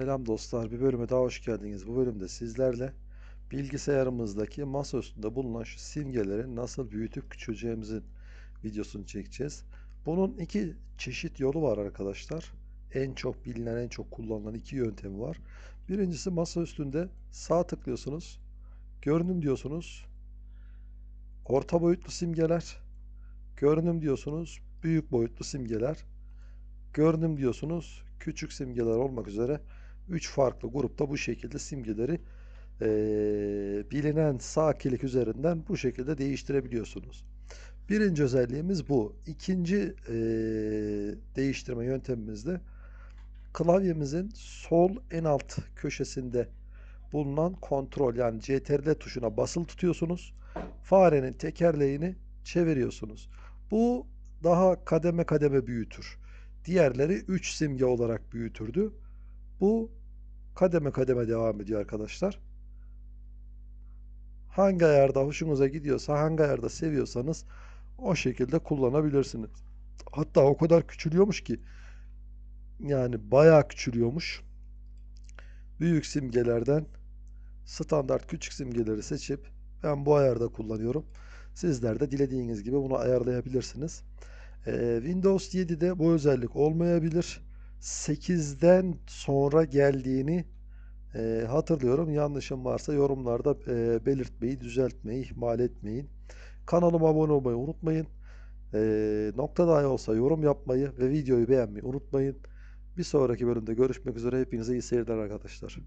Selam dostlar, bir bölüme daha hoş geldiniz. Bu bölümde sizlerle bilgisayarımızdaki masa üstünde bulunan şu simgeleri nasıl büyütüp küçüleceğimizin videosunu çekeceğiz. Bunun iki çeşit yolu var arkadaşlar. En çok bilinen, en çok kullanılan iki yöntemi var. Birincisi masa üstünde sağ tıklıyorsunuz, görünüm diyorsunuz, orta boyutlu simgeler, görünüm diyorsunuz, büyük boyutlu simgeler, görünüm diyorsunuz, küçük simgeler olmak üzere 3 farklı grupta bu şekilde simgeleri eee, bilinen sağ klik üzerinden bu şekilde değiştirebiliyorsunuz. Birinci özelliğimiz bu. İkinci eee, değiştirme yöntemimiz de klavyemizin sol en alt köşesinde bulunan kontrol yani CTRL tuşuna basılı tutuyorsunuz. Farenin tekerleğini çeviriyorsunuz. Bu daha kademe kademe büyütür. Diğerleri 3 simge olarak büyütürdü. Bu kademe kademe devam ediyor arkadaşlar. Hangi ayarda hoşunuza gidiyorsa, hangi ayarda seviyorsanız o şekilde kullanabilirsiniz. Hatta o kadar küçülüyormuş ki yani bayağı küçülüyormuş. Büyük simgelerden standart küçük simgeleri seçip ben bu ayarda kullanıyorum. Sizler de dilediğiniz gibi bunu ayarlayabilirsiniz. Ee, Windows 7'de bu özellik olmayabilir. 8'den sonra geldiğini e, hatırlıyorum. Yanlışım varsa yorumlarda e, belirtmeyi, düzeltmeyi ihmal etmeyin. Kanalıma abone olmayı unutmayın. E, nokta dahi olsa yorum yapmayı ve videoyu beğenmeyi unutmayın. Bir sonraki bölümde görüşmek üzere. Hepinize iyi seyirler arkadaşlar.